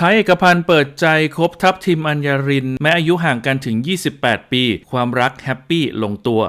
ไทยเอกพันธ์เปิดใจคบทัพทีมอัญญริน แม้อายุห่างกันถึง 28 ปี ความรักแฮปปี้ลงตัว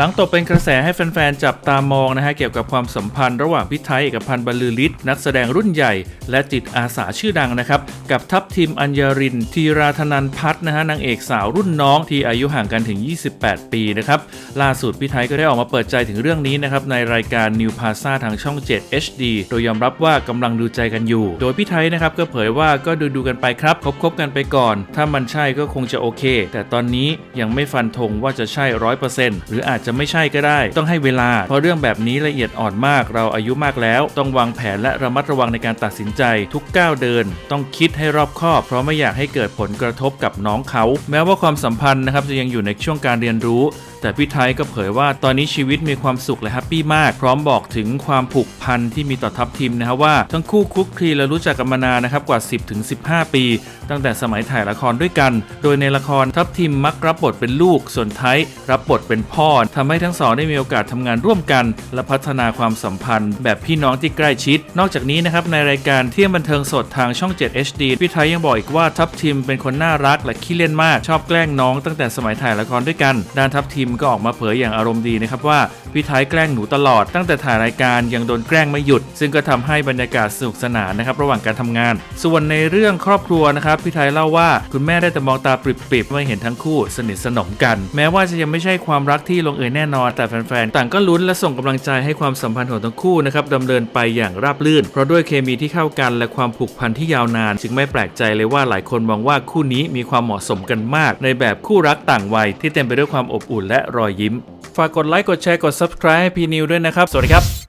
หลังตกเป็นกระแสให้แฟนๆ จับตามองนะฮะเกี่ยวกับความสัมพันธ์ระหว่างพี่ไทยเอกพันธ์บรรลือฤทธิ์นักแสดงรุ่นใหญ่ และจิตอาสาชื่อดังนะครับ กับทัพทีมอัญญารินทีราธนันพัฒน์นะฮะนางเอกสาวรุ่นน้องที่อายุห่างกันถึง 28 ปีนะครับล่าสุดพี่ไทยก็ได้ออกมาเปิดใจถึงเรื่องนี้นะครับในรายการ New p a s a ทางช่อง 7 HD โดยยอมรับว่ากำลังดูใจกันอยู่ โดยพี่ไทยนะครับก็เผยว่าก็ดูดูกันไปครับคบๆกันไปก่อน ถ้ามันใช่ก็คงจะโอเค แต่ตอนนี้ยังไม่ฟันธงว่าจะใช่ร้อยเปอร์เซ็นต์หรืออาจจะจะไม่ใช่ก็ได้ ต้องให้เวลา เพราะเรื่องแบบนี้ละเอียดอ่อนมาก เราอายุมากแล้ว ต้องวางแผนและระมัดระวังในการตัดสินใจทุกก้าวเดิน ต้องคิดให้รอบคอบ เพราะไม่อยากให้เกิดผลกระทบกับน้องเขา แม้ว่าความสัมพันธ์นะครับจะยังอยู่ในช่วงการเรียนรู้แต่พี่ไทยก็เผยว่าตอนนี้ชีวิตมีความสุขและแฮปปี้มาก พร้อมบอกถึงความผูกพันที่มีต่อทัพทีมนะครับว่าทั้งคู่คลุกคลีและรู้จักกันมานานนะครับกว่า 10-15 ปี ตั้งแต่สมัยถ่ายละครด้วยกัน โดยในละครทัพทีมมักรับบทเป็นลูกส่วนไทยรับบทเป็นพ่อทำให้ทั้งสองได้มีโอกาสทำงานร่วมกัน และพัฒนาความสัมพันธ์ แบบพี่น้องที่ใกล้ชิด นอกจากนี้นะครับในรายการเที่ยงบันเทิงสดทางช่อง 7 HD พี่ไทยยังบอกอีกว่าทัพทีมเป็นคนน่ารักและขี้เล่นมากชอบแกล้งน้องตั้งแต่สมัยถ่ายละครด้วยกัน ด้านทัพทีมก็ออกมาเผยอย่างอารมณ์ดีนะครับว่าพี่ไทยแกล้งหนูตลอดตั้งแต่ถ่ายรายการยังโดนแกล้งไม่หยุด ซึ่งก็ทำให้บรรยากาศสนุกสนานนะครับระหว่างการทำงาน ส่วนในเรื่องครอบครัวนะครับพี่ไทยเล่าว่าคุณแม่ได้แต่มองตาปริบๆเมื่อเห็นทั้งคู่สนิทสนมกัน แม้ว่าจะยังไม่ใช่ความรักที่ลงเอยแน่นอน แต่แฟนๆ ต่างก็ลุ้นและส่งกำลังใจให้ความสัมพันธ์ของทั้งคู่นะครับดำเนินไปอย่างราบรื่น เพราะด้วยเคมีที่เข้ากันและความผูกพันที่ยาวนาน จึงไม่แปลกใจเลยว่าหลายคนมองว่าคู่นี้มีความเหมาะสมกันมาก ในแบบคู่รักต่างวัยที่เต็มไปด้วยความอบอุ่นและรอยยิ้ม ฝากกดไลค์กดแชร์กด subscribe ให้พีนิวด้วยนะครับ สวัสดีครับ